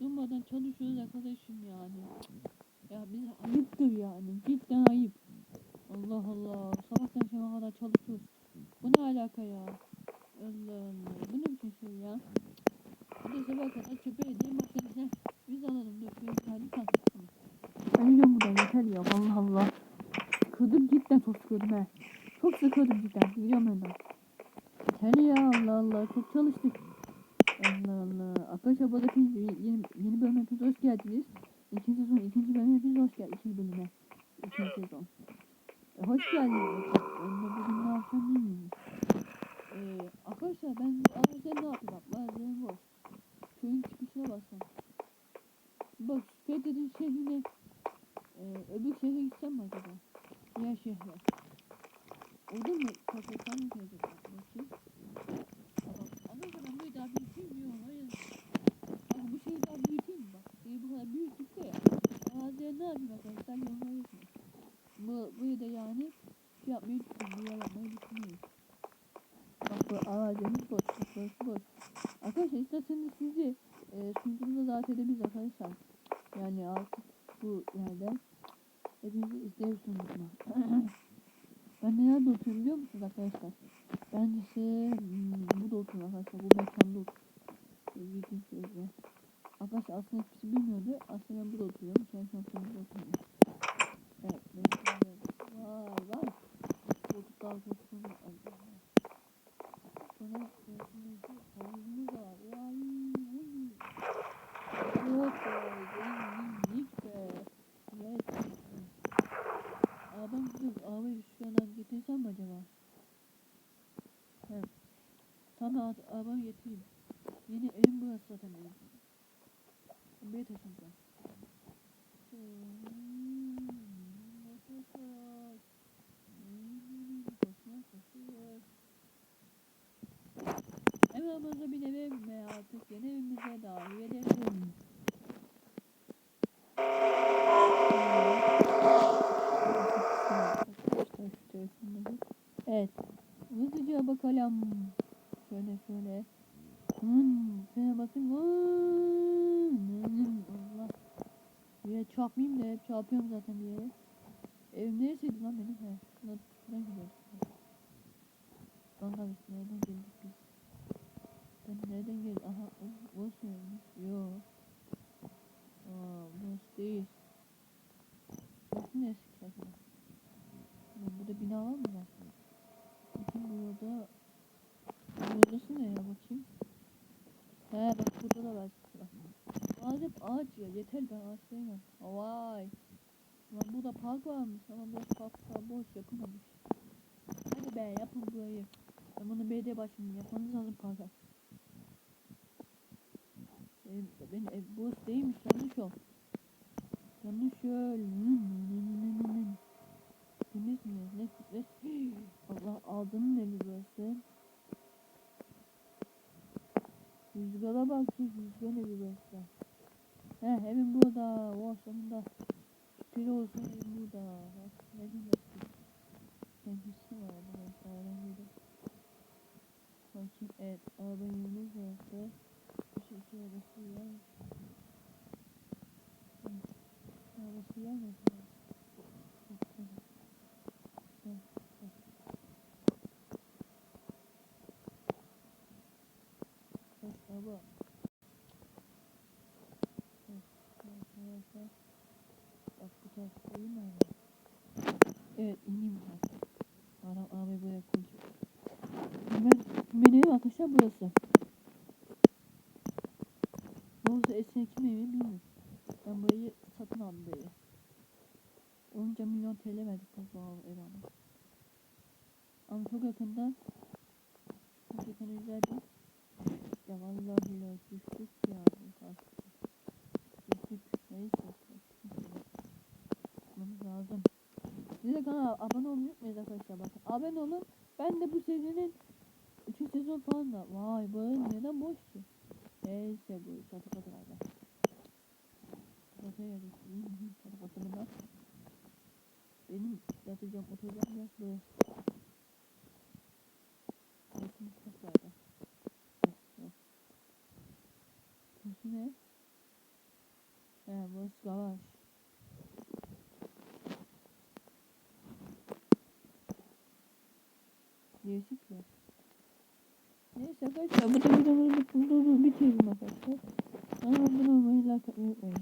durmadan çalışıyoruz arkadaşım yani. Ya biz ayıptır yani. Cidden ayıp. Allah Allah. Sabahtan akşama kadar çalışıyoruz. Bu ne alaka ya? Allah Allah. Bu ne biçim şey ya? Bir de sabah kadar çöpe edeyim makinesine. Biz alalım döküyoruz. Hadi kalksın. Ben yiyorum buradan yeter ya. Allah Allah. Kırdım cidden çok sıkıldım he. Çok sıkıldım cidden. Gidiyorum önden. Yeter ya Allah Allah. Çok çalıştık. Allah Allah. Arkadaşlar bu yeni, yeni bölüme hepiniz hoş geldiniz. İkinci sezon ikinci bölüme hepiniz hoş geldiniz. İkinci bölüme. İkinci sezon. E, hoş geldiniz. Ben bugün ne yapacağım bilmiyorum. E, arkadaşlar ben ayrıca ne yapayım bak. Bazen boş. Köyün çıkışına baksam. Bak Fethet'in şehrine e, öbür şehre gitsem mi acaba? Diğer şehre. Orada mı kapatsan mı acaba? Bakayım. Tamam. Arkadaşlar ben böyle daha büyüteyim diyorum. Hayır. Bak bu şeyi daha büyüteyim mi? Bak. Şeyi bu kadar büyüttük de ya. Araziye ne yapayım arkadaşlar? Yorumlara yazın. Bu, burayı da yani şey yapmayı düşünüyorum. Buraya yapmayı düşünüyorum. Bu arazimiz boş. Burası boş. Arkadaşlar isterseniz sizi e, sunucumuza davet edebiliriz arkadaşlar. Yani artık bu yerde hepinizi izleriz sunucuma. ben nerede oturuyorum biliyor musunuz arkadaşlar? Bence hmm, burada oturuyorum arkadaşlar. Bu mekanda oturuyorum. Bildiğim sözle. Arkadaşlar aslında hiçbirisi bilmiyordu. Aslında ben burada oturuyorum. Şu an şu an burada oturuyorum. Evet. Ben Vay vay. Koltuklar koltuklar. Dur arabayı şu an getirsem mi acaba? Tamam arabayı getireyim. Yeni evim burası zaten. Hmm, Bir ev ve artık yeni evimize dahi edelim. Evet. Hızlıca bakalım. Şöyle şöyle. Hmm, şöyle bakın. Hmm, Allah. Bir yere çarpmayayım da hep çarpıyorum zaten bir yere. Evim neresiydi lan benim? He. Şuradan gidiyoruz. Burası neresi ki acaba? Burada bina var mı lan? Bakın burada Burası ne ya bakayım? He bak burada da var. Ağaç hep ağaç ya. Yeter ben ağaç sevmem. Vay. Lan burada park varmış ama bu park boş yapılmamış. Hadi be yapın burayı. Ben bunu belediye başkanı yapmanız lazım parka. Benim, benim ev burası değilmiş yanlış o. Yanlış yol. Temiz mi? Ne? ne? Allah aldığının evi burası. Rüzgara bak ki rüzgar evi burası. He evim burada. O sonunda. Şükür olsun evim burada. Ne güzel. Kendisi var burada. Sağlam gibi. Bakayım evet araba yerimiz burası. Bu şekilde arabası yer. Hı. Arabası yer mi? Evet ineyim ben. Adam abi buraya koyacak. Ben, benim arkadaşlar burası. Burası eski kim evi bilmiyorum. Ben burayı satın aldım burayı. Onca milyon TL verdik fazla ev ama. Ama çok yakında güzel bir ya vallahi billahi düştük ya. Artık. Düştük. Neyse. Tutmamız lazım. Siz de kanala abone olmayı unutmayın arkadaşlar. Bakın abone olun. Ben de bu serinin 3. sezon falan da. Vay böyle neden boş ki? Neyse bu çatı galiba. Çatıya geldik. Çatı katında. Benim yatacağım oturacağım yer burası. Burası mutfak galiba. Burası ne? He burası savaş. Değişikler. Neyse arkadaşlar bu da videomuzu bitirelim arkadaşlar. Kanalıma abone olmayı, like atmayı unutmayın.